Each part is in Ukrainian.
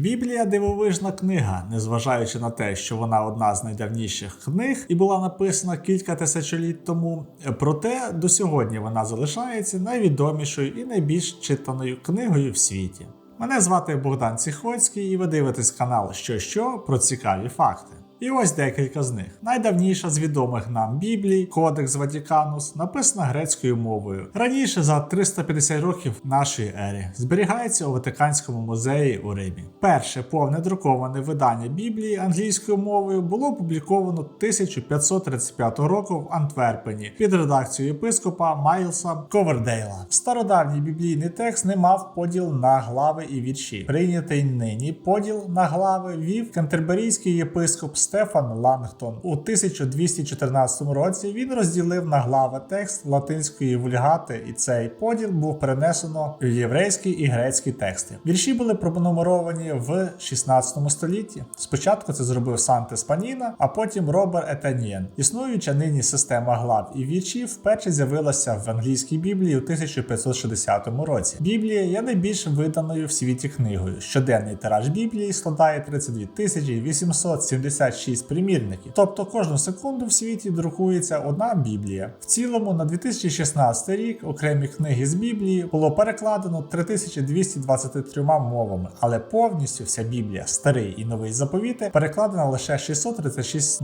Біблія дивовижна книга, незважаючи на те, що вона одна з найдавніших книг і була написана кілька тисячоліть тому. Проте до сьогодні вона залишається найвідомішою і найбільш читаною книгою в світі. Мене звати Богдан Ціхоцький, і ви дивитесь канал Що що про цікаві факти. І ось декілька з них. Найдавніша з відомих нам Біблій, Кодекс Ватіканус, написана грецькою мовою. Раніше за 350 років нашої ери зберігається у Ватиканському музеї у Римі. Перше повне друковане видання Біблії англійською мовою було опубліковано 1535 року в Антверпені під редакцією єпископа Майлса Ковердейла. Стародавній біблійний текст не мав поділ на глави і вірші. Прийнятий нині поділ на глави вів кантерберійський єпископ Стефан Лангтон. У 1214 році він розділив на глави текст латинської вульгати, і цей поділ був перенесено в єврейські і грецькі тексти. Вірші були пронумеровані в 16 столітті. Спочатку це зробив Санте Спаніна, а потім Робер Етанієн. Існуюча нині система глав і віршів вперше з'явилася в англійській біблії у 1560 році. Біблія є найбільш виданою в світі книгою. Щоденний тираж біблії складає 32 876 56 примірників. Тобто кожну секунду в світі друкується одна Біблія. В цілому, на 2016 рік окремі книги з Біблії було перекладено 3223 мовами, але повністю вся Біблія, старий і новий заповіти, перекладена лише 636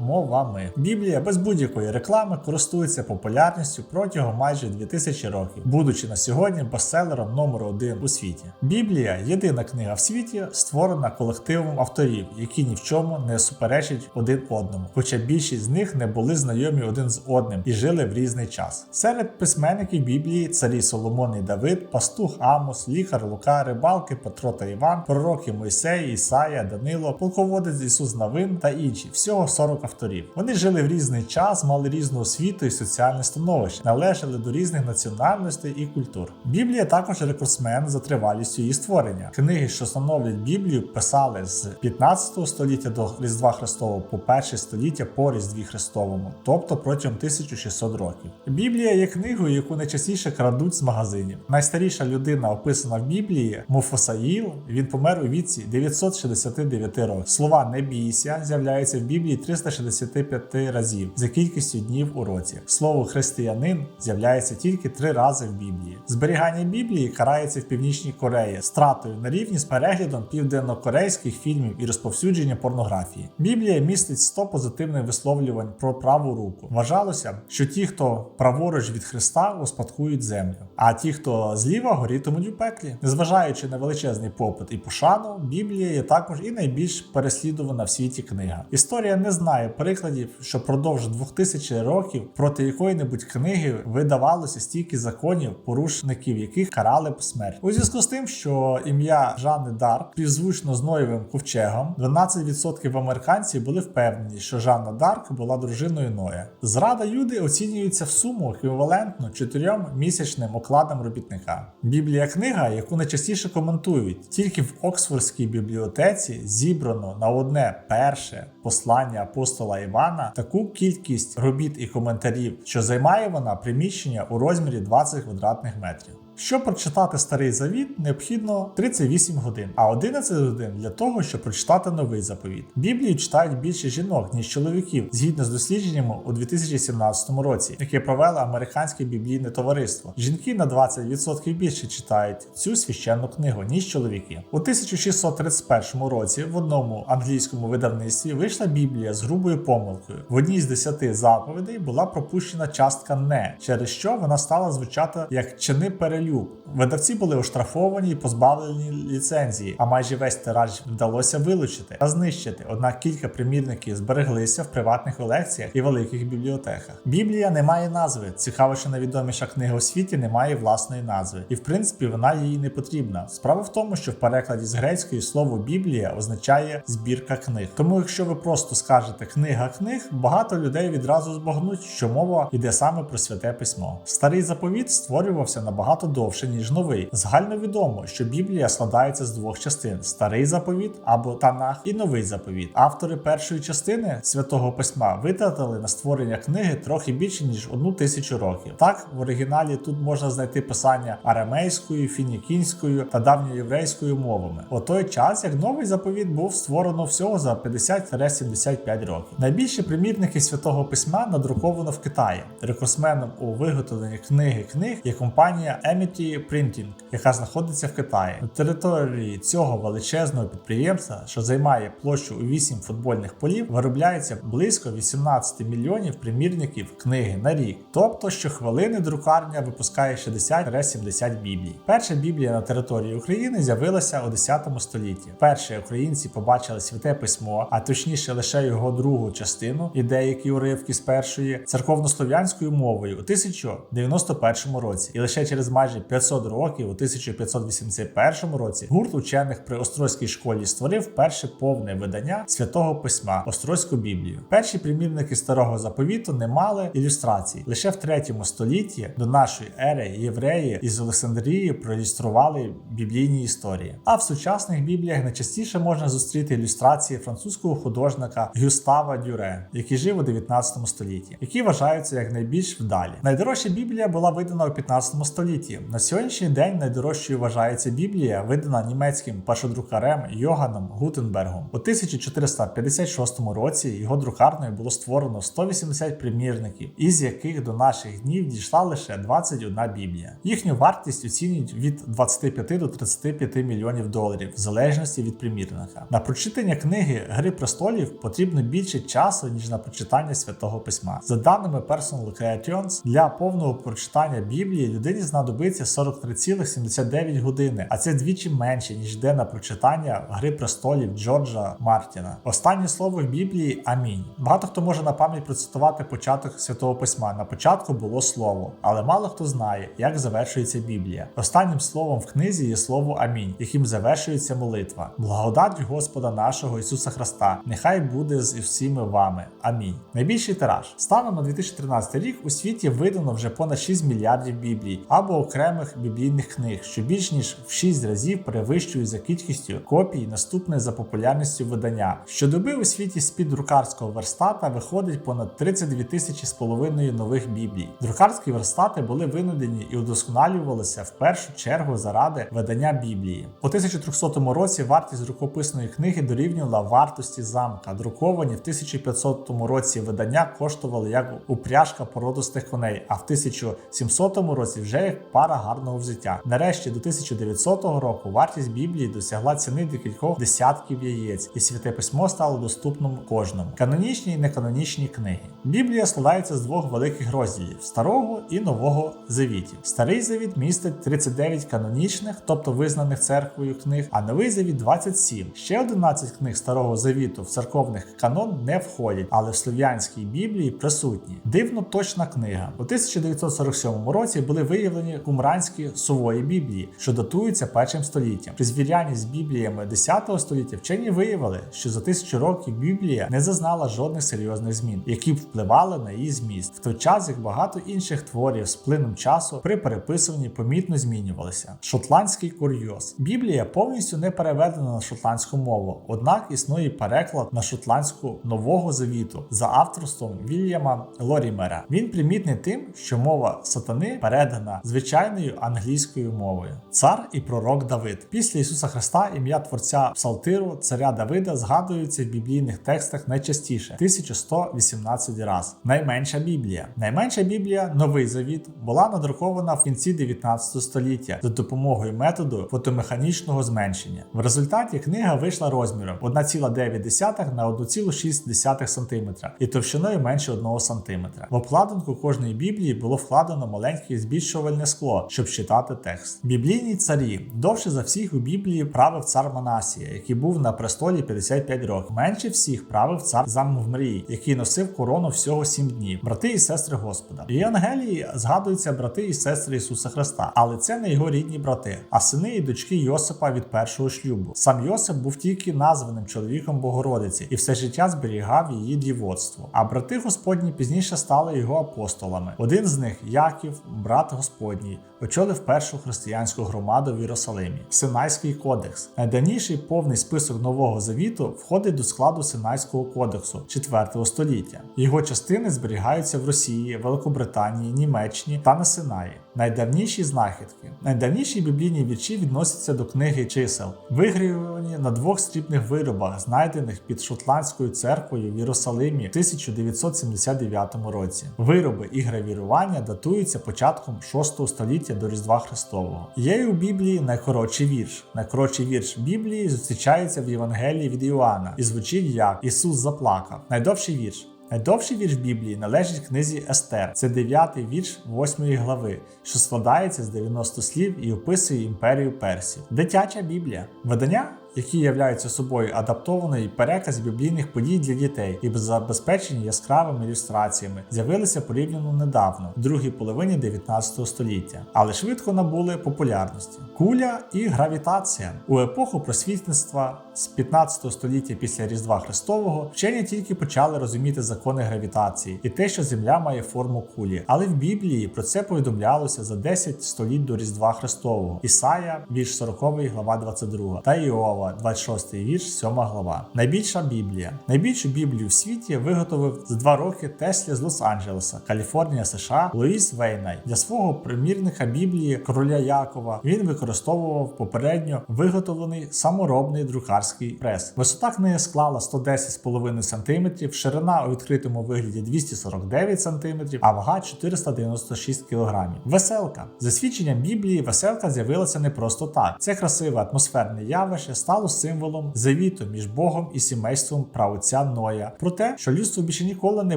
мовами. Біблія без будь-якої реклами користується популярністю протягом майже 2000 років, будучи на сьогодні бестселером номер один у світі. Біблія єдина книга в світі, створена колективом авторів, які ні в чому не супер суперечать один одному, хоча більшість з них не були знайомі один з одним і жили в різний час. Серед письменників Біблії царі Соломон і Давид, пастух Амос, лікар Лука, рибалки, Петро та Іван, пророки Мойсей, Ісая, Данило, полководець Ісус Навин та інші. Всього 40 авторів. Вони жили в різний час, мали різну освіту і соціальне становище, належали до різних національностей і культур. Біблія також рекордсмен за тривалістю її створення. Книги, що становлять Біблію, писали з 15 століття до Різдва Христового по перше століття по Різдві Христовому, тобто протягом 1600 років. Біблія є книгою, яку найчастіше крадуть з магазинів. Найстаріша людина, описана в Біблії, Муфосаїл, він помер у віці 969 років. Слова не бійся з'являються в Біблії 365 разів за кількістю днів у році. Слово християнин з'являється тільки три рази в Біблії. Зберігання Біблії карається в Північній Кореї стратою на рівні з переглядом південнокорейських фільмів і розповсюдження порнографії. Біблія містить 100 позитивних висловлювань про праву руку. Вважалося, що ті, хто праворуч від Христа, успадкують землю, а ті, хто зліва, горітимуть у пеклі. Незважаючи на величезний попит і пошану, Біблія є також і найбільш переслідувана в світі книга. Історія не знає прикладів, що продовж 2000 років проти якої-небудь книги видавалося стільки законів, порушників яких карали по смерті. У зв'язку з тим, що ім'я Жанни Дарк співзвучно з Ноєвим ковчегом, 12% американців були впевнені, що Жанна Дарк була дружиною Ноя. Зрада Юди оцінюється в суму еквівалентно 4 місячним окладам робітника. Біблія книга, яку найчастіше коментують, тільки в Оксфордській бібліотеці зібрано на одне перше послання апостола Івана таку кількість робіт і коментарів, що займає вона приміщення у розмірі 20 квадратних метрів. Щоб прочитати старий завіт, необхідно 38 годин, а 11 годин для того, щоб прочитати новий заповіт. Біблію читають більше жінок, ніж чоловіків, згідно з дослідженнями у 2017 році, яке провело американське біблійне товариство. Жінки на 20% більше читають цю священну книгу, ніж чоловіки. У 1631 році в одному англійському видавництві вийшла Біблія з грубою помилкою. В одній з десяти заповідей була пропущена частка не, через що вона стала звучати як чини перелюб. Видавці були оштрафовані і позбавлені ліцензії, а майже весь тираж вдалося вилучити та знищити. Однак кілька примірників збереглися в приватних колекціях і великих бібліотеках. Біблія не має назви. Цікаво, що найвідоміша книга у світі не має власної назви, і в принципі вона їй не потрібна. Справа в тому, що в перекладі з грецької слово Біблія означає збірка книг. Тому, якщо ви просто скажете книга книг, багато людей відразу збагнуть, що мова йде саме про святе письмо. Старий заповіт створювався набагато довше, ніж новий. Загальновідомо, що Біблія складається з двох частин: старий заповіт або Танах і новий заповіт. Автори першої частини святого письма витратили на створення книги трохи більше ніж одну тисячу років. Так, в оригіналі тут можна знайти писання арамейською, фінікінською та давньоєврейською мовами. У той час як новий заповіт був створено всього за 50-75 років. Найбільші примірники святого письма надруковано в Китаї. Рекордсменом у виготовленні книги книг є компанія Amity Printing, яка знаходиться в Китаї. На території цього величезного підприємства, що займає площу у 8 футбольних полів, виробляється близько 18 мільйонів примірників книги на рік. Тобто щохвилини друкарня випускає 60-70 біблій. Перша біблія на території України з'явилася у 10 столітті. Перші українці побачили святе письмо, а точніше лише його другу частину і деякі уривки з першої церковнослов'янською мовою у 1091 році. І лише через майже 500 років, у 1581 році, гурт учених при Острозькій школі створив перше повне видання святого письма Острозьку Біблію. Перші примірники старого заповіту не мали ілюстрацій. Лише в 3 столітті до нашої ери євреї із Олександрії проілюстрували біблійні історії. А в сучасних бібліях найчастіше можна зустріти ілюстрації французького художника Гюстава Дюре, який жив у 19 столітті, які вважаються як найбільш вдалі. Найдорожча біблія була видана у 15 столітті. На сьогоднішній день найдорожчою вважається біблія, видана німецьким першодрукарем Йоганом Гутенбергом. У 1456 році його друкарною було створено 180 примірників, із яких до наших днів дійшла лише 21 біблія. Їхню вартість оцінюють від 25 до 35 мільйонів доларів, в залежності від примірника. На прочитання книги Гри престолів потрібно більше часу, ніж на прочитання святого письма. За даними Personal Creations, для повного прочитання Біблії людині знадобиться 43,79 години, а це двічі менше, ніж йде на прочитання Гри престолів Джорджа Мартіна. Останнє слово в Біблії Амінь. Багато хто може на пам'ять процитувати початок святого письма. На початку було слово, але мало хто знає, як завершується Біблія. Останнім словом в книзі є слово Амінь, яким завершується молитва. Благодать Господа нашого Ісуса Христа, нехай буде з всіми вами. Амінь. Найбільший тираж. Станом на 2013 рік у світі видано вже понад 6 мільярдів біблій або окремих біблійних книг, що більш ніж в 6 разів перевищують за кількістю копій наступне за популярністю видання. Щодоби у світі з-під друкарського верстата виходить понад 32 тисячі з половиною нових біблій. Друкарські верстати були винайдені і удосконалювалися в першу чергу заради видання Біблії. У 1300 році вартість рукописної книги дорівнювала вартості замка. Друковані в 1500 році видання коштували як упряжка породистих коней, а в 1700 році вже як пара гарного взуття. Нарешті до 1900 року вартість Біблії досягла ціни декількох десятків яєць, і святе письмо стало доступним кожному. Канонічні і неканонічні книги. Біблія складається з двох великих розділів старого і нового завітів. Старий завіт містить 39 канонічних, тобто визнаних церквою книг, а новий завіт 27. Ще 11 книг старого завіту в церковних канон не входять, але в слов'янській біблії присутні. Дивно точна книга. У 1947 році були виявлені кумранські сувої біблії, що датуються першим століттям. При звірянні з бібліями 10 століття вчені виявили, що за тисячу років Біблія не зазнала жодних серйозних змін, які б впливали на її зміст, в той час як багато інших творів з плином часу при переписуванні помітно змінювалися. Шотландський курйоз. Біблія повністю не переведена на шотландську мову, однак існує переклад на шотландську нового завіту за авторством Вільяма Лорімера. Він примітний тим, що мова сатани передана звичайною англійською мовою. Цар і пророк Давид. Після Ісуса Христа ім'я творця Псалтиру, царя Давида, згадується в біблійних текстах найчастіше 1118 раз. Найменша Біблія. Найменша Біблія, новий завіт, була надрукована в кінці 19 століття за допомогою методу фотомеханічного зменшення. В результаті книга вийшла розміром 1,9 на 1,6 см і товщиною менше 1 см. В обкладинку кожної біблії було вкладено маленьке збільшувальне скло, щоб читати текст. Біблійні царі довше за всіх у Біблії правив цар Манасія, який був на престолі 55 років. Менше всіх правив цар Замвмрій, який носив корону всього 7 днів. Брати і сестри Господа. В Євангелії згадуються брати і сестри Ісуса Христа, але це не його рідні брати, а сини і дочки Йосипа від першого шлюбу. Сам Йосип був тільки названим чоловіком Богородиці і все життя зберігав її дівоцтво. А брати Господні пізніше стали його апостолами. Один з них Яків, брат Господній, очолив першу християнську громаду в Єрусалимі Синайський кодекс. Найдавніший повний список Нового Завіту входить до складу Синайського кодексу 4 століття. Його частини зберігаються в Росії, Великобританії, Німеччині та на Синаї. Найдавніші знахідки. Найдавніші біблійні вірші відносяться до книги чисел, вигравовані на двох срібних виробах, знайдених під Шотландською церквою в Єрусалимі в 1979 році. Вироби і гравірування датуються початком 6 століття до Різдва Христового. Є у Біблії найкоротший вірш. Найкоротший вірш Біблії зустрічається в Євангелії від Іоанна і звучить як Ісус заплакав. Найдовший вірш. Найдовший вірш Біблії належить книзі Естер. Це дев'ятий вірш восьмої глави, що складається з 90 слів і описує імперію персів. Дитяча Біблія. Видання, які являються собою адаптований переказ біблійних подій для дітей і забезпечені яскравими ілюстраціями, з'явилися порівняно недавно, в другій половині 19 століття, але швидко набули популярності. Куля і гравітація у епоху просвітництва з 15 століття після Різдва Христового вчені тільки почали розуміти закони гравітації і те, що Земля має форму кулі. Але в Біблії про це повідомлялося за 10 століть до Різдва Христового. Ісая, вірш 40, глава 22, та Іова, 26 вірш, 7 глава. Найбільша Біблія. Найбільшу Біблію в світі виготовив за два роки Теслі з Лос-Анджелеса, Каліфорнія, США, Луїс Вейнай. Для свого примірника Біблії короля Якова він використовував попередньо виготовлений саморобний друкарський прес. Висота книги склала 110,5 см, ширина у відкритому вигляді 249 см, а вага 496 кг. Веселка. За свідченням Біблії, веселка з'явилася не просто так. Це красиве атмосферне явище стало символом завіту між Богом і сімейством правоця Ноя про те, що людство більше ніколи не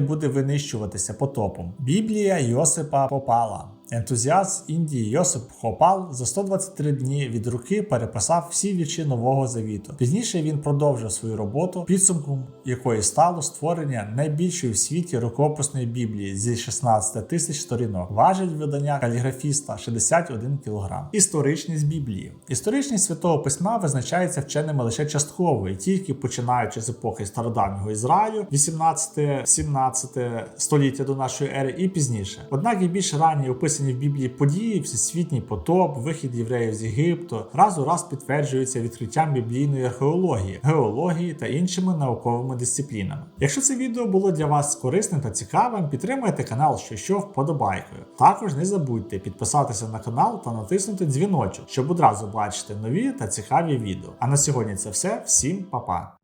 буде винищуватися потопом. Біблія Йосипа Попала. Ентузіаст Індії Йосип Хопал за 123 дні від руки переписав всі вірші Нового Завіту. Пізніше він продовжив свою роботу, підсумком якої стало створення найбільшої в світі рукописної біблії зі 16 тисяч сторінок. Важить видання каліграфіста 61 кг. Історичність Біблії. Історичність святого письма визначається вченими лише частково, і тільки починаючи з епохи стародавнього Ізраїлю, 18-17 століття до нашої ери, і пізніше. Однак і більш ранні описані в Біблії події, всесвітній потоп, вихід євреїв з Єгипту, раз у раз підтверджуються відкриттям біблійної археології, геології та іншими науковими дисциплінами. Якщо це відео було для вас корисним та цікавим, підтримайте канал що що вподобайкою. Також не забудьте підписатися на канал та натиснути дзвіночок, щоб одразу бачити нові та цікаві відео. А на сьогодні це все. Всім па-па!